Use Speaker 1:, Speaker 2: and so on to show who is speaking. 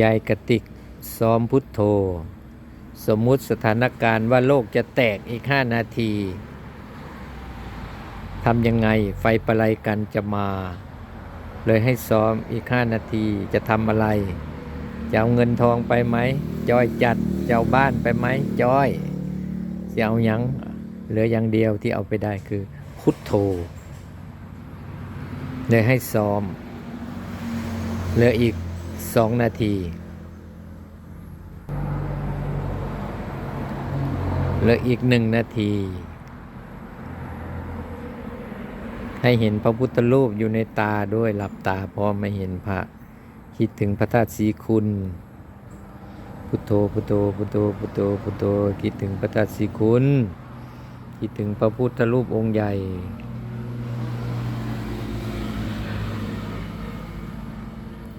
Speaker 1: ยายกระติกซ้อมพุทโธ สมมุติสถานการณ์ว่าโลกจะแตกอีกห้านาทีทำยังไงไฟประไลกันจะมา เลยให้ซ้อมอีกห้านาทีจะทำอะไร จะเอาเงินทองไปไหมจอยจัดจะเอาบ้านไปไหมจอยจะเอายังเหลืออย่างเดียวที่เอาไปได้คือพุทโธเลยให้ซ้อมเหลืออีก สองนาที เหลืออีกหนึ่งนาที ให้เห็นพระพุทธรูปอยู่ในตาด้วยหลับตาพอไม่เห็นพระ คิดถึงพระธาตุสีคุณ พุทโธพุทโธพุทโธพุทโธพุทโธคิดถึงพระธาตุสีคุณ คิดถึงพระพุทธรูปองค์ใหญ่